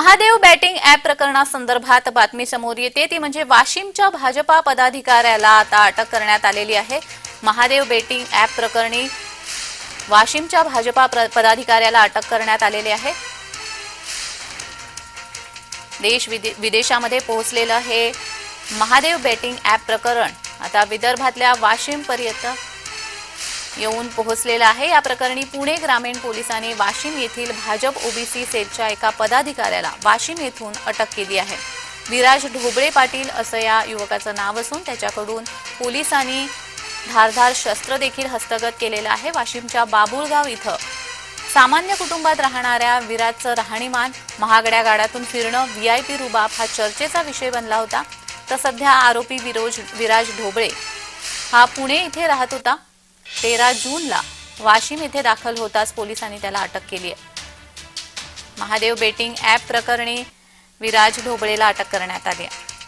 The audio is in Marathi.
महादेव बॅटिंग ऍप प्रकरणासंदर्भात बातमी समोर येते. ती म्हणजे वाशिमच्या भाजपा पदाधिकाऱ्याला आता अटक करण्यात आलेली आहे. महादेव बेटिंग ऍप प्रकरणी वाशिमच्या भाजपा प्र- पदाधिकाऱ्याला अटक करण्यात आलेली आहे. देश विदे- विदेशामध्ये पोहोचलेलं हे महादेव बेटिंग ऍप प्रकरण आता विदर्भातल्या वाशिम पर्यंत येऊन पोहोचलेला आहे. या प्रकरणी पुणे ग्रामीण पोलिसांनी वाशिम येथील भाजप ओबीसी सेलच्या एका पदाधिकाऱ्याला वाशिम येथून अटक केली आहे. विराज ढोबळे पाटील असं या युवकाचं नाव असून त्याच्याकडून पोलिसांनी धारधार शस्त्र देखील हस्तगत केलेलं आहे. वाशिमच्या बाबुळगाव इथं सामान्य कुटुंबात राहणाऱ्या विराजचं राहणीमान महागड्या गाड्यातून फिरणं वी आय पी रुबाब हा चर्चेचा विषय बनला होता. तर सध्या आरोपी विरोज विराज ढोबळे हा पुणे इथे राहत होता. तेरा जूनला वाशिम येथे दाखल होताच पोलिसांनी त्याला अटक केली आहे. महादेव बेटिंग ॲप प्रकरणी विराज ढोबळेला अटक करण्यात आली आहे.